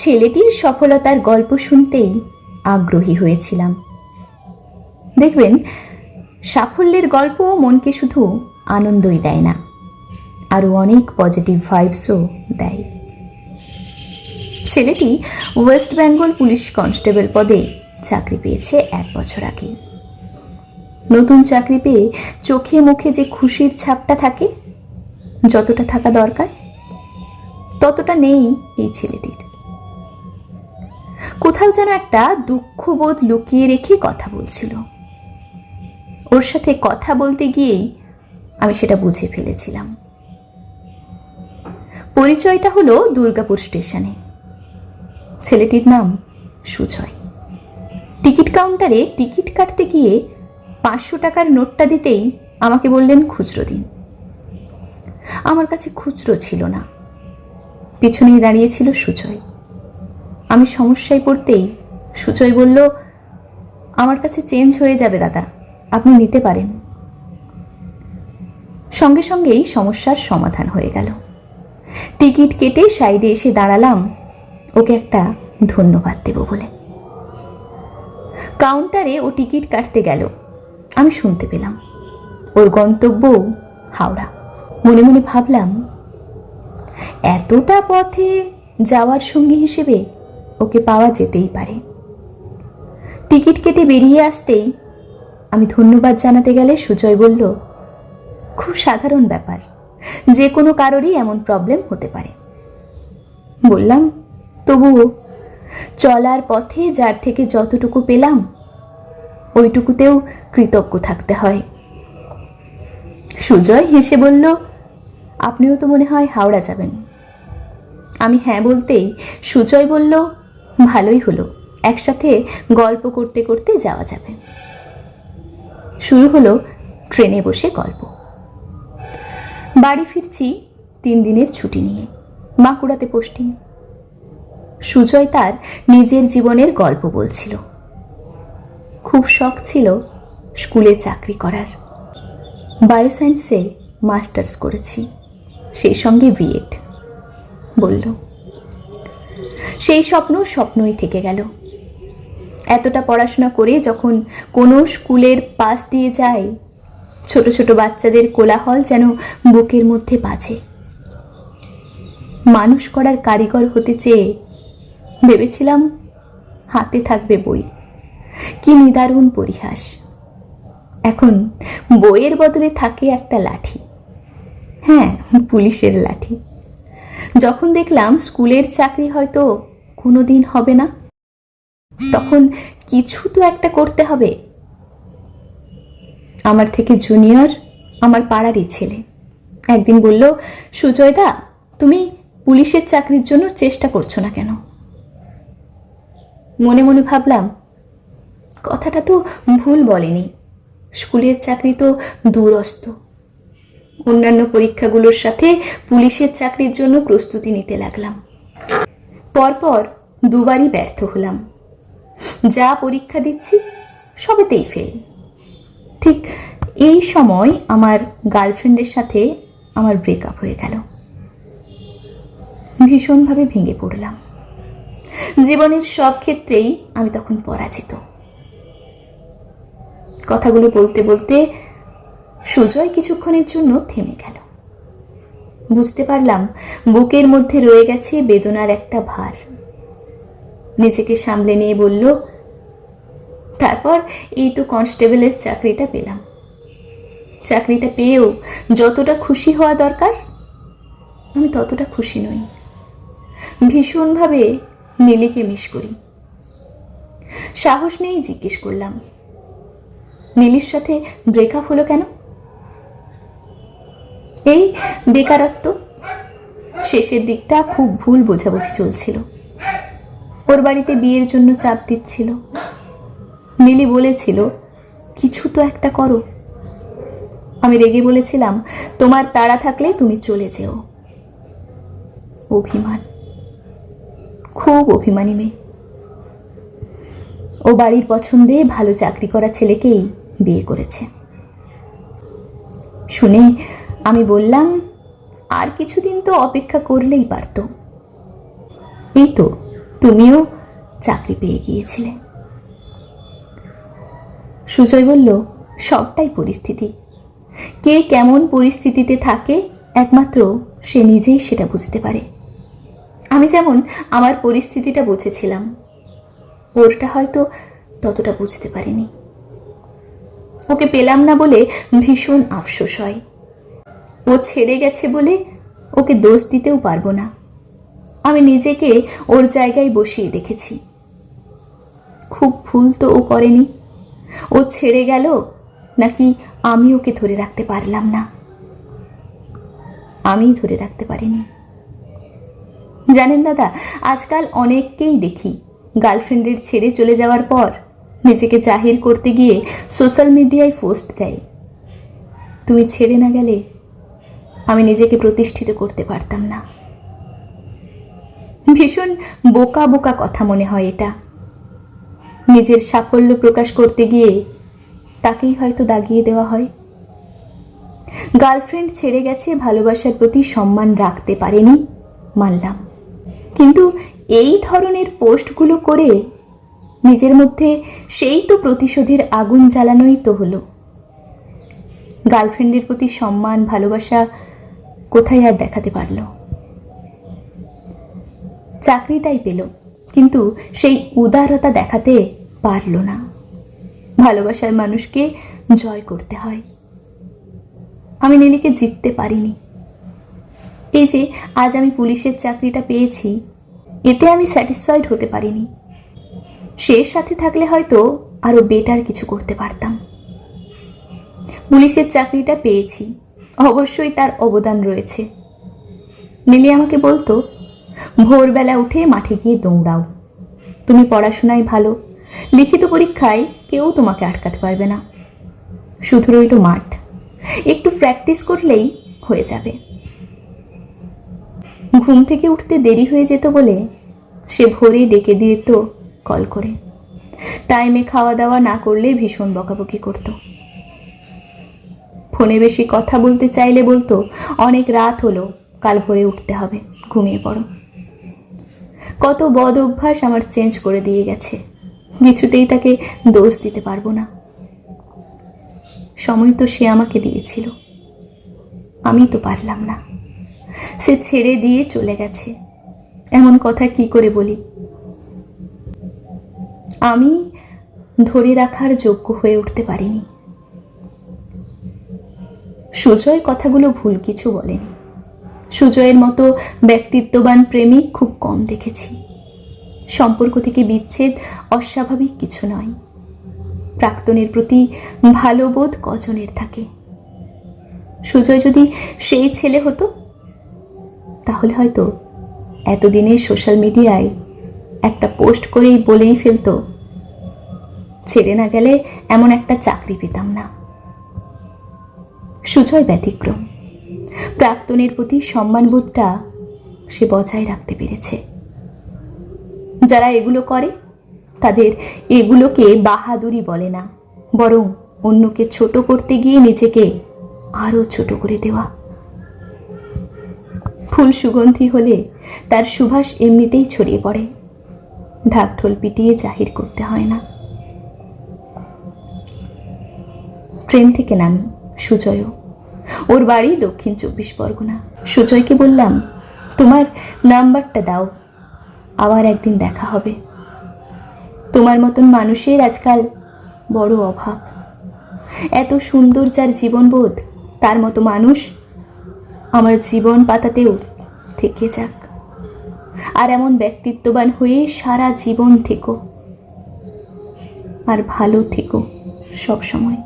ছেলেটির সফলতার গল্প শুনতেই আগ্রহী হয়েছিলাম। দেখবেন, সাফল্যের গল্প মনকে শুধু আনন্দই দেয় না, আরও অনেক পজিটিভ ভাইবসও দেয়। ছেলেটি ওয়েস্ট বেঙ্গল পুলিশ কনস্টেবল পদে চাকরি পেয়েছে এক বছর আগেই। নতুন চাকরি পেয়ে চোখে মুখে যে খুশির ছাপটা থাকে, যতটা থাকা দরকার, ততটা নেই এই ছেলেটির। কোথাও যেন একটা দুঃখবোধ লুকিয়ে রেখে কথা বলছিল। ওর সাথে কথা বলতে গিয়েই আমি সেটা বুঝে ফেলেছিলাম। পরিচয়টা হলো দুর্গাপুর স্টেশনে। ছেলেটির নাম সুজয়। টিকিট কাউন্টারে টিকিট কাটতে গিয়ে পাঁচশো টাকার নোটটা দিতেই আমাকে বললেন খুচরো দিন। আমার কাছে খুচরো ছিল না। পিছনেই দাঁড়িয়েছিল সুজয়। আমি সমস্যায় পড়তেই সুচয় বলল, আমার কাছে চেঞ্জ হয়ে যাবে দাদা, আপনি নিতে পারেন। সঙ্গে সঙ্গেই সমস্যার সমাধান হয়ে গেল। টিকিট কেটে সাইডে এসে দাঁড়ালাম, ওকে একটা ধন্যবাদ দেব বলে। কাউন্টারে ও টিকিট কাটতে গেল, আমি শুনতে পেলাম। ওর গন্তব্য হাওড়া। মনে মনে ভাবলাম, এতটা পথে যাওয়ার সঙ্গী হিসেবে ওকে পাওয়া যেতেই পারে। টিকিট কেটে বেরিয়ে আসতেই আমি ধন্যবাদ জানাতে গেলে সুজয় বলল, খুব সাধারণ ব্যাপার। যে কোনো কারোরই এমন প্রবলেম হতে পারে। বললাম, তবুও চলার পথে যার থেকে যতটুকু পেলাম, ওইটুকুতেও কৃতজ্ঞ থাকতে হয়। সুজয় হেসে বলল, আপনিও তো মনে হয় হাওড়া যাবেন। আমি হ্যাঁ বলতেই সুজয় বলল ভালোই হলো। একসাথে গল্প করতে করতে যাওয়া যাবে। শুরু হলো ট্রেনে বসে গল্প। বাড়ি ফিরছি তিন দিনের ছুটি নিয়ে। বাঁকুড়াতে পোস্টিং। সুজয় তার নিজের জীবনের গল্প বলছিল। খুব শখ ছিল স্কুলে চাকরি করার। বায়োসায়েন্সে মাস্টার্স করেছি। সেই সঙ্গে বিএড। বলল সেই স্বপ্ন স্বপ্নই থেকে গেল। এতটা পড়াশোনা করে যখন কোনো স্কুলের পাশ দিয়ে যায়, ছোট ছোট বাচ্চাদের কোলাহল যেন বুকের মধ্যে বাজে। মানুষ করার কারিগর হতে চেয়ে ভেবেছিলাম হাতে থাকবে বই। কি নিদারুণ পরিহাস। এখন বইয়ের বদলে থাকে একটা লাঠি। হ্যাঁ পুলিশের লাঠি। যখন দেখলাম স্কুলের চাকরি হয়তো কোনো দিন হবে না। তখন কিছু তো একটা করতে হবে। আমার থেকে জুনিয়র আমার পাড়ারই ছেলে। একদিন বলল, সুজয়দা, তুমি পুলিশের চাকরির জন্য চেষ্টা করছ না কেন? মনে মনে ভাবলাম, কথাটা তো ভুল বলেনি। স্কুলের চাকরি তো দূরস্থ অন্যান্য পরীক্ষাগুলোর সাথে পুলিশের চাকরির জন্য প্রস্তুতি নিতে লাগলাম। পরপর দুবারই ব্যর্থ হলাম। যা পরীক্ষা দিচ্ছি, সবেতেই ফেল ঠিক এই সময় আমার গার্লফ্রেন্ডের সাথে আমার ব্রেকআপ হয়ে গেল। ভীষণভাবে ভেঙে পড়লাম। জীবনের সব ক্ষেত্রেই আমি তখন পরাজিত। কথাগুলো বলতে বলতে সুজয় কিছুক্ষণের জন্য থেমে গেল। বুঝতে পারলাম বুকের মধ্যে রয়ে গেছে বেদনার একটা ভার। নিজেকে সামলে নিয়ে বলল, তারপর এই তো কনস্টেবলের চাকরিটা পেলাম। চাকরিটা পেয়েও যতটা খুশি হওয়া দরকার, আমি ততটা খুশি নই। ভীষণভাবে নীলিকে মিস করি। সাহস নেই জিজ্ঞেস করলাম, নীলির সাথে ব্রেকআপ হলো কেন? এই বেকারত্ব শেষের দিকটা খুব ভুল বোঝাবুঝি চলছিল। ওর বাড়িতে বিয়ের জন্য চাপ দিচ্ছিল। নীলি বলেছিল, কিছু তো একটা করো। আমি রেগে বলেছিলাম, তোমার তাড়া থাকলে তুমি চলে যেও। অভিমান। খুব অভিমানী মেয়ে। ও বাড়ির পছন্দে ভালো চাকরি করা ছেলেকেই বিয়ে করেছে। শুনে আমি বললাম, আর কিছুদিন তো অপেক্ষা করলেই পারত। এই তো তুমিও চাকরি পেয়ে গিয়েছিলে। সুজয় বলল, সবটাই পরিস্থিতি। কে কেমন পরিস্থিতিতে থাকে, একমাত্র সে নিজেই সেটা বুঝতে পারে। আমি যেমন আমার পরিস্থিতিটা বুঝেছিলাম, ওরটা হয়তো ততটা বুঝতে পারিনি। ওকে পেলাম না বলে ভীষণ আফসোস হয়। ও ছেড়ে গেছে বলে ওকে দোষ দিতেও পারব না। আমি নিজেকে ওর জায়গায় বসিয়ে দেখেছি। খুব ভুল তো ও করেনি। ও ছেড়ে গেল নাকি আমি ওকে ধরে রাখতে পারলাম না? আমি ধরে রাখতে পারিনি। জানেন দাদা, আজকাল অনেককেই দেখি। গার্লফ্রেন্ডের ছেড়ে চলে যাওয়ার পর নিজেকে জাহির করতে গিয়ে সোশ্যাল মিডিয়ায় পোস্ট দেয়। তুমি ছেড়ে না গেলে আমি নিজেকে প্রতিষ্ঠিত করতে পারতাম না। ভীষণ বোকা বোকা কথা মনে হয় এটা। নিজের সাফল্য প্রকাশ করতে গিয়ে তাকেই হয়তো দাগিয়ে দেওয়া হয়। গার্লফ্রেন্ড ছেড়ে গেছে, ভালোবাসার প্রতি সম্মান রাখতে পারেনি, মানলাম। কিন্তু এই ধরনের পোস্টগুলো করে নিজের মধ্যে সেই তো প্রতিশোধের আগুন জ্বালানোই তো হলো। গার্লফ্রেন্ডের প্রতি সম্মান, ভালোবাসা কোথায় আর দেখাতে পারল। চাকরিটাই পেল, কিন্তু সেই উদারতা দেখাতে পারল না। ভালোবাসার মানুষকে জয় করতে হয়। আমি নীলিকে জিততে পারিনি। এই যে আজ আমি পুলিশের চাকরিটা পেয়েছি, এতে আমি স্যাটিসফাইড হতে পারিনি। সে সাথে থাকলে হয়তো আরও বেটার কিছু করতে পারতাম। পুলিশের চাকরিটা পেয়েছি অবশ্যই তার অবদান রয়েছে। নীলি আমাকে বলতো, ভোরবেলা উঠে মাঠে গিয়ে দৌড়াও। তুমি পড়াশোনায় ভালো, লিখিত পরীক্ষায় কেউ তোমাকে আটকাতে পারবে না। শুধু রইল মাঠ। একটু প্র্যাকটিস করলেই হয়ে যাবে। ঘুম থেকে উঠতে দেরি হয়ে যেত বলে সে ভোরে ডেকে দিত কল করে। টাইমে খাওয়া দাওয়া না করলে ভীষণ বকাবকি করত। ফোনে বেশি কথা বলতে চাইলে বলতো, অনেক রাত হলো, কাল ভোরে উঠতে হবে, ঘুমিয়ে পড়ো। কত বদ অভ্যাস আমার চেঞ্জ করে দিয়ে গেছে। কিছুতেই তাকে দোষ দিতে পারব না। সময় তো সে আমাকে দিয়েছিল। আমি তো পারলাম না। সে ছেড়ে দিয়ে চলে গেছে। এমন কথা কি করে বলি? আমি ধরে রাখার যোগ্য হয়ে উঠতে পারিনি। সুজয় কথাগুলো ভুল কিছু বলেনি। সুজয়ের মতো ব্যক্তিত্ববান প্রেমিক খুব কম দেখেছি। সম্পর্ক থেকে বিচ্ছেদ অস্বাভাবিক কিছু নয়। প্রাক্তনের প্রতি ভালো বোধ কজনের থাকে। সুজয় যদি সেই ছেলে হতো, তাহলে হয়তো এতদিনে সোশ্যাল মিডিয়ায় একটা পোস্ট করেই বলেই ফেলতো, ছেড়ে না গেলে এমন একটা চাকরি পেতাম না। সুজয় ব্যতিক্রম। প্রাক্তনের প্রতি সম্মানবোধটা সে বজায় রাখতে পেরেছে। যারা এগুলো করে, তাদের এগুলোকে বাহাদুরি বলে না, বরং অন্যকে ছোট করতে গিয়ে নিজেকে আরও ছোট করে দেওয়া। ফুল সুগন্ধি হলে তার সুভাষ এমনিতেই ছড়িয়ে পড়ে। ঢাকঢোল পিটিয়ে জাহির করতে হয় না। ট্রেন থেকে নামি সুজয়ও। ওর বাড়ি দক্ষিণ চব্বিশ পরগনা। সুজয়কে বললাম, তোমার নাম্বারটা দাও, আবার একদিন দেখা হবে। তোমার মতন মানুষের আজকাল বড় অভাব। এত সুন্দর যার জীবনবোধ, তার মতো মানুষ আমার জীবন পাতাতেও থেকে যাক। আর এমন ব্যক্তিত্ববান হয়ে সারা জীবন থেকো, আর ভালো থেকো সব সময়